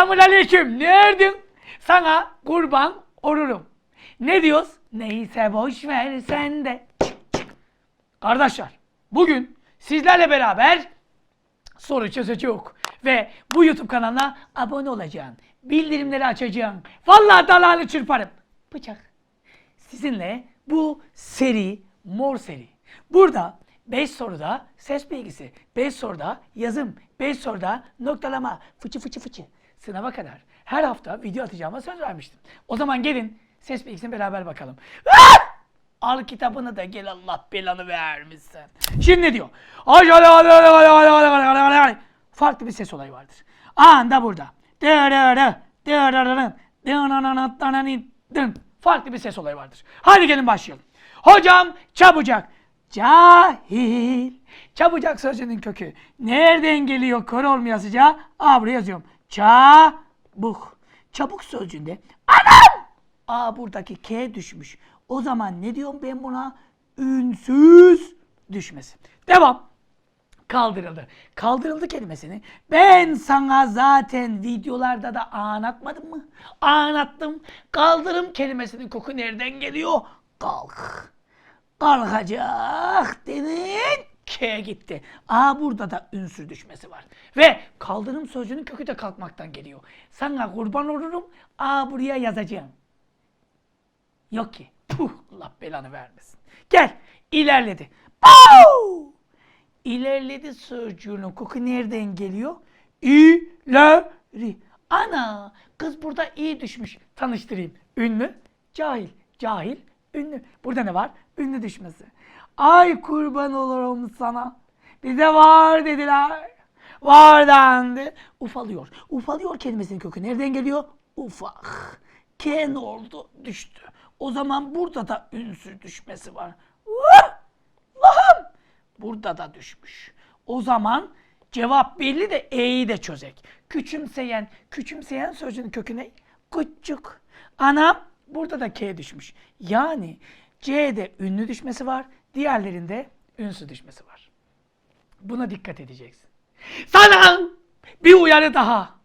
Selamun aleyküm. Nereden? Sana kurban olurum. Ne diyoruz? Neyse boş ver sen de. Kardeşler bugün sizlerle beraber soru çözeceğiz. Ve bu YouTube kanalına abone olacaksın. Bildirimleri açacaksın. Vallahi dalağını çırparım. Bıçak. Sizinle bu seri, mor seri. Burada 5 soruda ses bilgisi, 5 soruda yazım, 5 soruda noktalama, fıçı fıçı fıçı. Sınava kadar her hafta video atacağıma söz vermiştim. O zaman gelin ses bilgisini beraber bakalım. Ah! Al kitabını da gel Allah belanı vermişsin. Şimdi ne diyor? Farklı bir ses olayı vardır. Anda burada. Farklı bir ses olayı vardır. Hadi gelin başlayalım. Hocam çabucak. Cahil. Çabucak sözcüğünün kökü. Nereden geliyor kör olmayasıca? Aa buraya yazıyorum. Çabuk. Çabuk sözcüğünde. Anam! Aa buradaki K düşmüş. O zaman ne diyorum ben buna? Ünsüz düşmesi. Devam kaldırıldı. Kaldırıldı kelimesini ben sana zaten videolarda da anlatmadım mı? Anlattım. Kaldırım kelimesinin koku nereden geliyor? Kalk. Kalkacak dedin. K gitti. A burada da ünsüz düşmesi var. Ve kaldırım sözcüğünün kökü de kalkmaktan geliyor. Sana kurban olurum. A buraya yazacağım. Yok ki. Puh, Allah belanı vermesin. Gel. ilerledi. Pow! İlerledi sözcüğünün koku nereden geliyor? İleri. Ana kız burada iyi düşmüş. Tanıştırayım. Ünlü, cahil. Cahil, ünlü. Burada ne var? Ünlü düşmesi. Ay kurban olurum sana. Bize var dediler. Var dendi. Ufalıyor. Ufalıyor kelimesinin kökü nereden geliyor? Ufak. Ken oldu, düştü. O zaman burada da ünsüz düşmesi var. Allah'ım! Burada da düşmüş. O zaman cevap belli de E'yi de çözek. Küçümseyen, küçümseyen sözcüğün kökü ne? Küçük. Anam burada da K düşmüş. Yani C'de ünlü düşmesi var, diğerlerinde ünsüz düşmesi var. Buna dikkat edeceksin. Sana bir uyarı daha.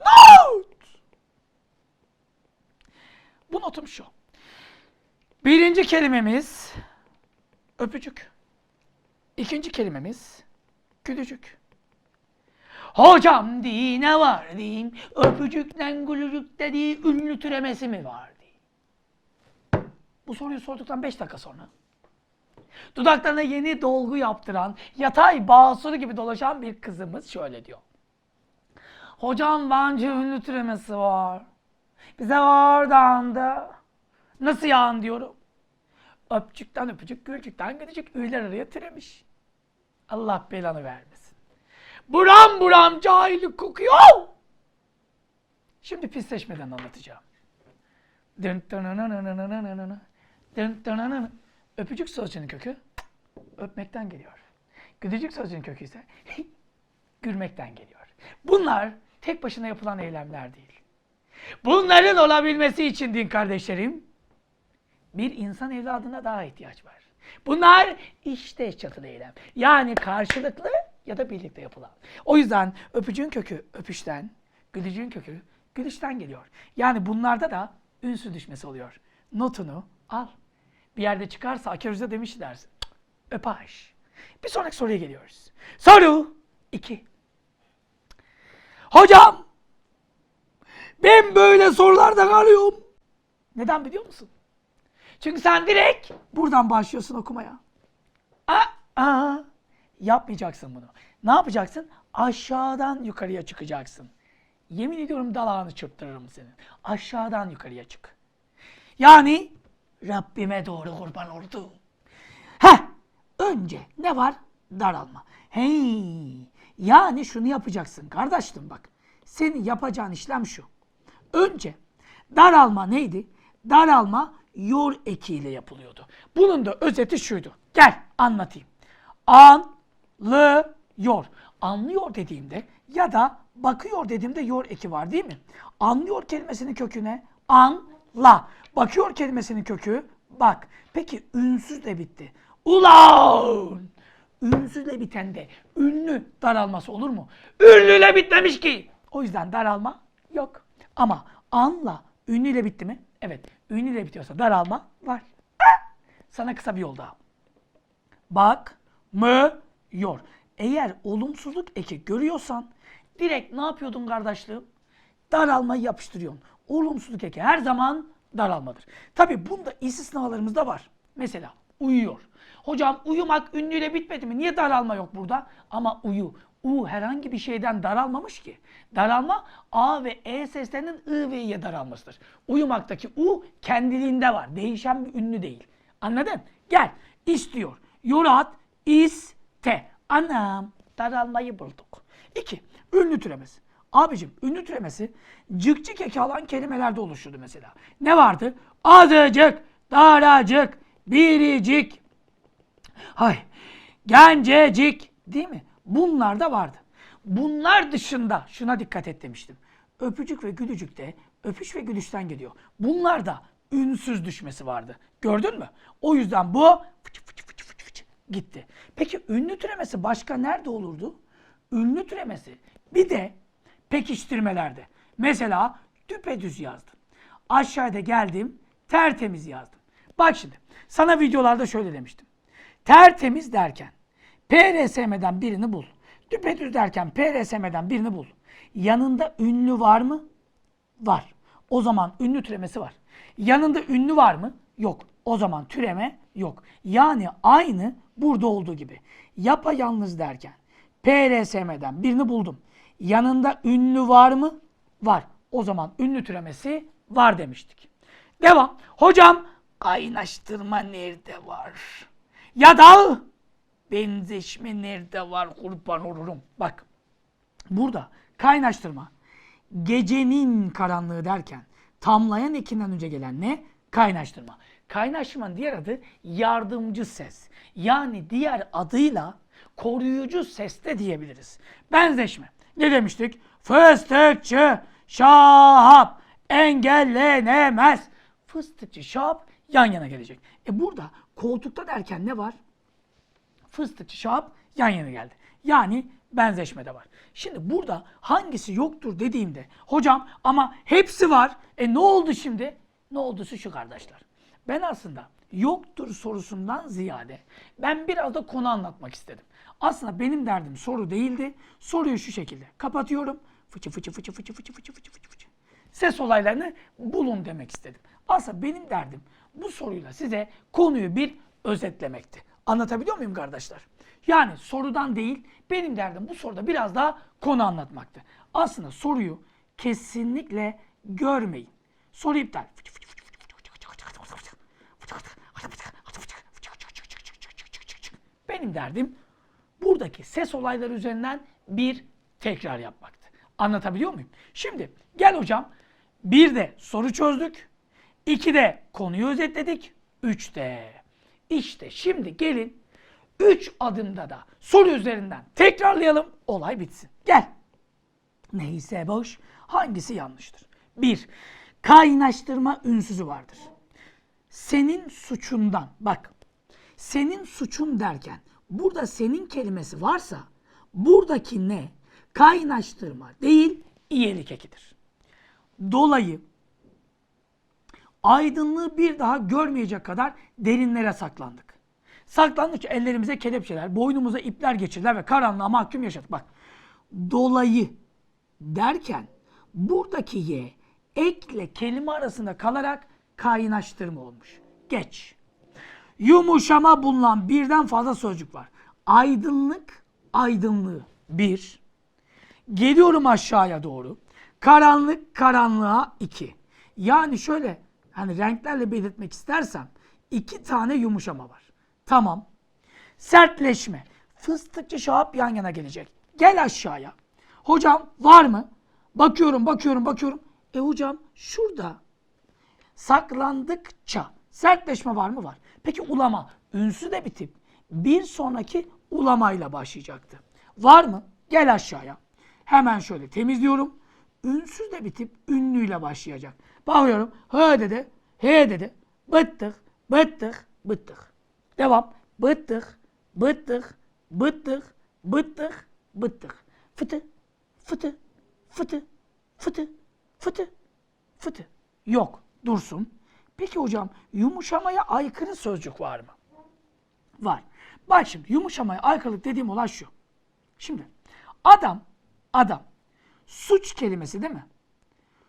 Not! Bu notum şu. Birinci kelimemiz öpücük. İkinci kelimemiz gülücük. Hocam dine var diyeyim, öpücükten gülücük dediği ünlü türemesi mi var. Bu soruyu sorduktan 5 dakika sonra dudaklarına yeni dolgu yaptıran, yatay basuru gibi dolaşan bir kızımız şöyle diyor. Hocam bence ünlü türemesi var. Bize var da. Nasıl yani diyorum. Öpçükten öpücük, gülcükten gülücük üyler araya türemiş. Allah belanı vermesin. Buram buram cahillik kokuyor. Şimdi pisleşmeden anlatacağım. Dırnanın öpücük sözcüğünün kökü öpmekten geliyor. Güdücük sözcüğünün kökü ise gülmekten geliyor. Bunlar tek başına yapılan eylemler değil. Bunların olabilmesi için din kardeşlerim bir insan evladına daha ihtiyaç var. Bunlar işte eşçatılı eylem. Yani karşılıklı ya da birlikte yapılan. O yüzden öpücüğün kökü öpüşten, gülücüğün kökü gülüşten geliyor. Yani bunlarda da ünsü düşmesi oluyor. Notunu al. Bir yerde çıkarsa akörüze demiş dersin. Öpaj. Bir sonraki soruya geliyoruz. Soru 2. Hocam ben böyle sorulardan alıyorum. Neden biliyor musun? Çünkü sen direkt buradan başlıyorsun okumaya. Aa, aa, yapmayacaksın bunu. Ne yapacaksın? Aşağıdan yukarıya çıkacaksın. Yemin ediyorum dalağını çırptırırım senin. Aşağıdan yukarıya çık. Yani Rabbime doğru kurban oldu. Heh, önce ne var? Daralma. Hey, yani şunu yapacaksın kardeşim bak. Senin yapacağın işlem şu. Önce daralma neydi? Daralma yor ekiyle yapılıyordu. Bunun da özeti şuydu. Gel anlatayım. Anlıyor. Anlıyor dediğimde ya da bakıyor dediğimde yor eki var değil mi? Anlıyor kelimesinin kökü ne? Anla. Bakıyor kelimesinin kökü bak. Peki ünsüzle bitti. Ulan! Ünsüzle biten de ünlü daralması olur mu? Ünlüyle bitmemiş ki. O yüzden daralma yok. Ama anla ünlüyle bitti mi? Evet. Ünlüyle bitiyorsa daralma var. Sana kısa bir yol daha. Bak, mı, yor. Eğer olumsuzluk eki görüyorsan direkt ne yapıyordun kardeşliğim? Daralmayı yapıştırıyorsun. Olumsuzluk eki her zaman daralmadır. Tabi bunda istisnalarımız da var. Mesela uyuyor. Hocam uyumak ünlüyle bitmedi mi? Niye daralma yok burada? Ama uyu. U herhangi bir şeyden daralmamış ki. Daralma A ve E seslerinin I ve İ'ye daralmasıdır. Uyumaktaki U kendiliğinde var. Değişen bir ünlü değil. Anladın? Gel. İstiyor. Yorat, iste. Anam. Daralmayı bulduk. İki. Ünlü türemesi. Abicim ünlü türemesi cık eki alan kelimelerde oluşurdu mesela. Ne vardı? Azıcık, daracık, biricik, hay, gencecik değil mi? Bunlar da vardı. Bunlar dışında şuna dikkat et demiştim. Öpücük ve gülücük de öpüş ve gülüşten geliyor. Bunlar da ünsüz düşmesi vardı. Gördün mü? O yüzden bu fıçı fıçı fıçı fıçı fıçı gitti. Peki ünlü türemesi başka nerede olurdu? Ünlü türemesi bir de pekiştirmelerde. Mesela düpedüz yazdım. Aşağıda geldim tertemiz yazdım. Bak şimdi sana videolarda şöyle demiştim. Tertemiz derken PRSM'den birini bul. Düpedüz derken PRSM'den birini bul. Yanında ünlü var mı? Var. O zaman ünlü türemesi var. Yanında ünlü var mı? Yok. O zaman türeme yok. Yani aynı burada olduğu gibi. Yapayalnız derken PRSM'den birini buldum. Yanında ünlü var mı? Var. O zaman ünlü türemesi var demiştik. Devam. Hocam kaynaştırma nerede var? Ya da benzeşme nerede var kurban olurum. Bak burada kaynaştırma gecenin karanlığı derken tamlayan ekinden önce gelen ne? Kaynaştırma. Kaynaştırmanın diğer adı yardımcı ses. Yani diğer adıyla koruyucu ses de diyebiliriz. Benzeşme. Ne demiştik? Fıstıkçı Şahap engellenemez. Fıstıkçı Şahap yan yana gelecek. E burada koltukta derken ne var? Fıstıkçı Şahap yan yana geldi. Yani benzeşme de var. Şimdi burada hangisi yoktur dediğimde hocam ama hepsi var. E ne oldu şimdi? Ne oldusu şu kardeşler. Ben aslında yoktur sorusundan ziyade ben biraz da konu anlatmak istedim. Aslında benim derdim soru değildi. Soruyu şu şekilde kapatıyorum. Fıçı fıçı fıçı fıçı fıçı fıçı fıçı fıçı fıçı. Ses olaylarını bulun demek istedim. Aslında benim derdim bu soruyla size konuyu bir özetlemekti. Anlatabiliyor muyum kardeşler? Yani sorudan değil, benim derdim bu soruda biraz daha konu anlatmaktı. Aslında soruyu kesinlikle görmeyin. Soru iptal. Benim derdim buradaki ses olayları üzerinden bir tekrar yapmaktı. Anlatabiliyor muyum? Şimdi gel hocam. Bir de soru çözdük. İki de konuyu özetledik. Üç de. İşte şimdi gelin üç adımda da soru üzerinden tekrarlayalım. Olay bitsin. Gel. Neyse boş. Hangisi yanlıştır? Bir. Kaynaştırma ünsüzü vardır. Senin suçundan. Bak. Senin suçun derken burada senin kelimesi varsa buradaki ne? Kaynaştırma değil, iyilik ekidir. Dolayı aydınlığı bir daha görmeyecek kadar derinlere saklandık. Saklandıkça ellerimize kelepçeler, boynumuza ipler geçirdiler ve karanlığa mahkum yaşadık. Bak, dolayı derken buradaki y ekle kelime arasında kalarak kaynaştırma olmuş. Geç. Yumuşama bulunan birden fazla sözcük var. Aydınlık, aydınlığı. Bir. Geliyorum aşağıya doğru. Karanlık, karanlığa iki. Yani şöyle hani renklerle belirtmek istersem iki tane yumuşama var. Tamam. Sertleşme. Fıstıkçı şahap yan yana gelecek. Gel aşağıya. Hocam var mı? Bakıyorum, bakıyorum, bakıyorum. E hocam şurada saklandıkça sertleşme var mı? Var. Peki ulama. Ünsü de bitip bir sonraki ulamayla başlayacaktı. Var mı? Gel aşağıya. Hemen şöyle temizliyorum. Ünsüz de bitip ünlüyle başlayacak. Bakıyorum. He dedi. He dedi. Bıttık. Bıttık. Bıttık. Devam. Bıttık. Bıttık. Bıttık. Bıttık. Bıttık. Fıtı. Fıtı. Fıtı, fıtı, fıtı, fıtı. Yok, dursun. Peki hocam yumuşamaya aykırı sözcük var mı? Var. Bak şimdi yumuşamaya aykırılık dediğim olay şu. Şimdi adam, adam suç kelimesi değil mi?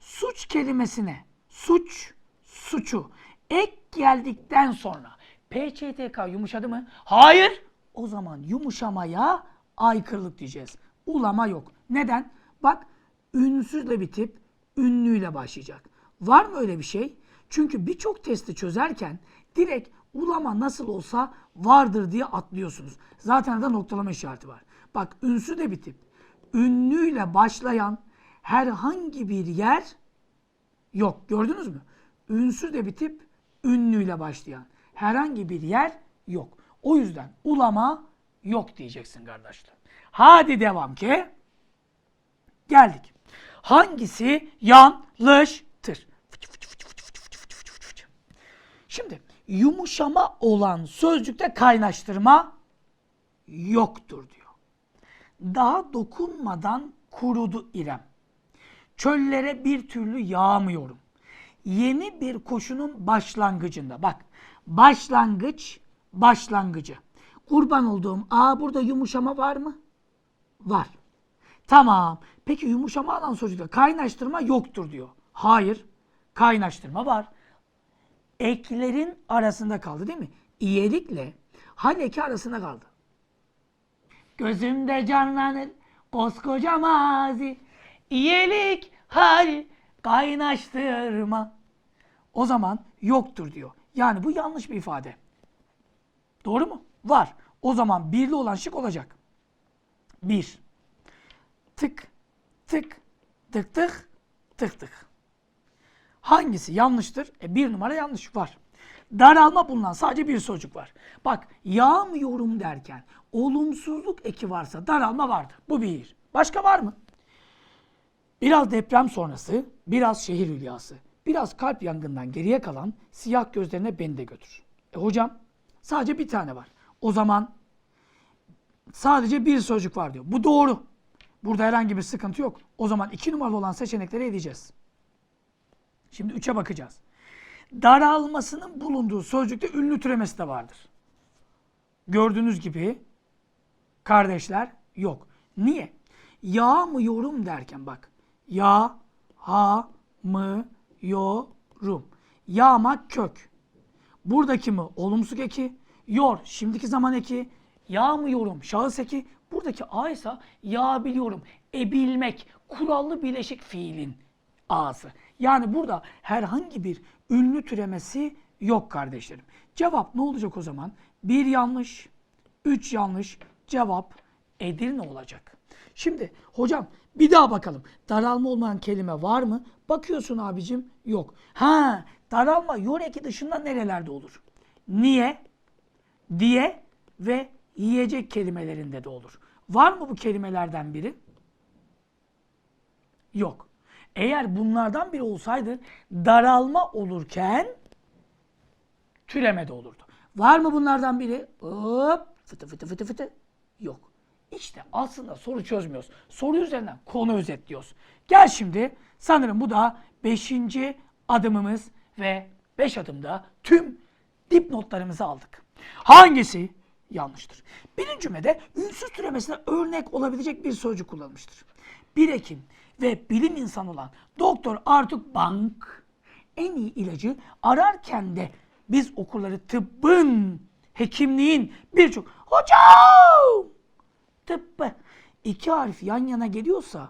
Suç kelimesine suç, suçu ek geldikten sonra PÇTK yumuşadı mı? Hayır. O zaman yumuşamaya aykırılık diyeceğiz. Ulama yok. Neden? Bak ünsüzle bitip ünlüyle başlayacak. Var mı öyle bir şey? Çünkü birçok testi çözerken direkt ulama nasıl olsa vardır diye atlıyorsunuz. Zaten de noktalama işareti var. Bak ünsüz de bitip ünlüyle başlayan herhangi bir yer yok. Gördünüz mü? Ünsüz de bitip ünlüyle başlayan herhangi bir yer yok. O yüzden ulama yok diyeceksin kardeşler. Hadi devam ki. Geldik. Hangisi yanlıştır? Şimdi yumuşama olan sözcükte kaynaştırma yoktur diyor. Daha dokunmadan kurudu İrem. Çöllere bir türlü yağmıyorum. Yeni bir koşunun başlangıcında. Bak başlangıç başlangıcı. Kurban olduğum aa burada yumuşama var mı? Var. Tamam. Peki yumuşama alan sözcükte kaynaştırma yoktur diyor. Hayır. Kaynaştırma var. Eklerin arasında kaldı değil mi? İyelikle hal eki arasında kaldı. Gözümde canlanır koskoca mazi. İyelik hal kaynaştırma. O zaman yoktur diyor. Yani bu yanlış bir ifade. Doğru mu? Var. O zaman birli olan şık olacak. Bir. Tık, tık, tık tık, tık tık. Hangisi yanlıştır? E bir numara yanlış var. Daralma bulunan sadece bir sözcük var. Bak yağmıyorum derken olumsuzluk eki varsa daralma vardır. Bu bir. Başka var mı? Biraz deprem sonrası, biraz şehir hülyası, biraz kalp yangından geriye kalan siyah gözlerine beni de götür. E hocam sadece bir tane var. O zaman sadece bir sözcük var diyor. Bu doğru. Burada herhangi bir sıkıntı yok. O zaman iki numaralı olan seçenekleri edeceğiz. Şimdi üçe bakacağız. Daralmasının bulunduğu sözcükte ünlü türemesi de vardır. Gördüğünüz gibi kardeşler yok. Niye? Yağmıyorum derken bak. Ya, ha, mı, yorum. Yağmak kök. Buradaki mi? Olumsuz eki. Yor. Şimdiki zaman eki. Yağmıyorum. Şahıs eki. Buradaki a ise yağabiliyorum. Ebilmek. Kurallı bileşik fiilin a'sı. Yani burada herhangi bir ünlü türemesi yok kardeşlerim. Cevap ne olacak o zaman? Bir yanlış, üç yanlış, cevap Edirne olacak. Şimdi hocam bir daha bakalım. Daralma olmayan kelime var mı? Bakıyorsun abicim yok. Ha daralma yoreki dışında nerelerde olur? Niye, diye ve yiyecek kelimelerinde de olur. Var mı bu kelimelerden biri? Yok. Eğer bunlardan biri olsaydı daralma olurken türeme de olurdu. Var mı bunlardan biri? Hop, fıtı fıtı fıtı fıtı. Yok. İşte aslında soru çözmüyoruz. Soru üzerinden konu özetliyoruz. Gel şimdi sanırım bu da beşinci adımımız ve beş adımda tüm dipnotlarımızı aldık. Hangisi yanlıştır? Birinci cümlede ünsüz türemesine örnek olabilecek bir sözcük kullanılmıştır. Bir hekim ve bilim insanı olan Doktor Artuk Bank en iyi ilacı ararken de biz okulları tıbbın, hekimliğin birçok hocam tıbbı iki harf yan yana geliyorsa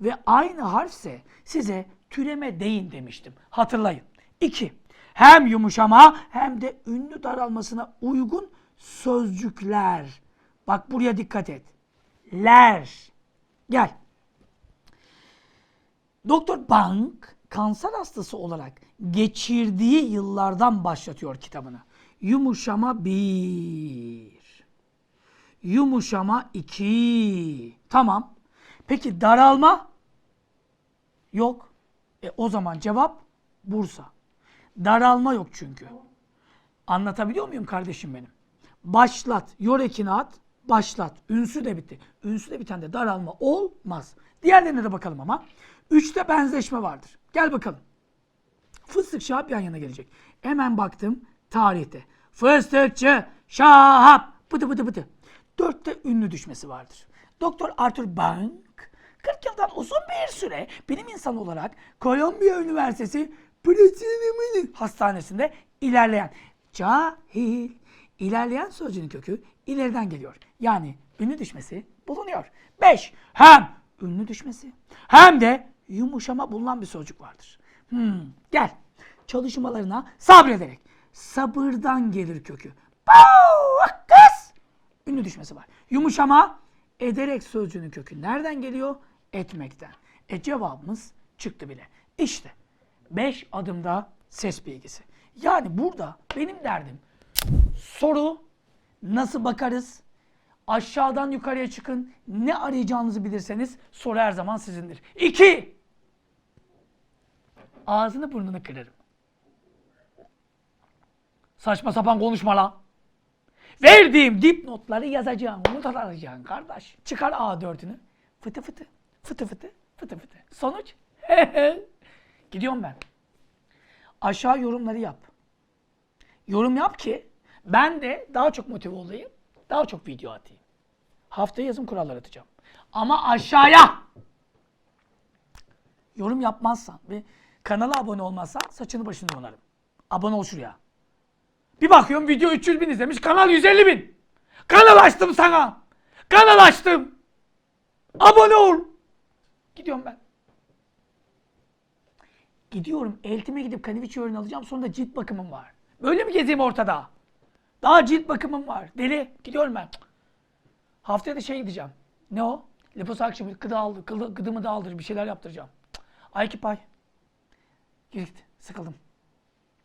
ve aynı harfse size türeme deyin demiştim. Hatırlayın. İki, hem yumuşama hem de ünlü daralmasına uygun sözcükler. Bak buraya dikkat et. Ler. Gel. Doktor Bank kanser hastası olarak geçirdiği yıllardan başlatıyor kitabını. Yumuşama bir. Yumuşama iki. Tamam. Peki daralma? Yok. E o zaman cevap Bursa. Daralma yok çünkü. Anlatabiliyor muyum kardeşim benim? Başlat. Yor ekini at. Başlat. Ünsü de bitti. Ünsü de biten de daralma olmaz. Diğerlerine de bakalım ama. Üçte benzeşme vardır. Gel bakalım. Fıstık Şahap yan yana gelecek. Hemen baktım tarihte. Fıstıkçı Şahap bıdı bıdı bıdı. Dörtte ünlü düşmesi vardır. Doktor Arthur Bank 40 yıldan uzun bir süre bilim insanı olarak Kolombiya Üniversitesi Hastanesi'nde ilerleyen cahil ilerleyen sözcüğün kökü ileriden geliyor. Yani ünlü düşmesi bulunuyor. 5. Hem ünlü düşmesi hem de yumuşama bulunan bir sözcük vardır. Hmm, gel. Çalışmalarına sabrederek. Sabırdan gelir kökü. Kız. Ünlü düşmesi var. Yumuşama ederek sözcüğünün kökü nereden geliyor? Etmekten. E cevabımız çıktı bile. İşte 5 adımda ses bilgisi. Yani burada benim derdim soru nasıl bakarız? Aşağıdan yukarıya çıkın. Ne arayacağınızı bilirseniz soru her zaman sizindir. 2. Ağzını burnunu kırarım. Saçma sapan konuşma lan. Verdiğim dipnotları yazacağım. Not alacaksın kardeş. Çıkar A4'ünü. Fıtı fıtı. Fıtı fıtı. Fıtı fıtı. Sonuç? Gidiyorum ben. Aşağı yorumları yap. Yorum yap ki ben de daha çok motive olayım. Daha çok video atayım. Haftaya yazım kuralları atacağım. Ama aşağıya yorum yapmazsan ve kanala abone olmazsan saçını başını yonarım. Abone ol şuraya. Bir bakıyorum video 300 bin izlemiş, kanal 150 bin. Kanal açtım sana. Kanal açtım. Abone ol. Gidiyorum ben. Gidiyorum eltime gidip kaniviçi ürün alacağım sonra cilt bakımım var. Böyle mi gezeyim ortada? Daha cilt bakımım var. Deli. Gidiyorum ben. Haftaya da şey gideceğim. Ne o? Liposakşım gıda aldır, gıdı- gıdımı da aldır bir şeyler yaptıracağım. Ay ki pay. Git, sıkıldım.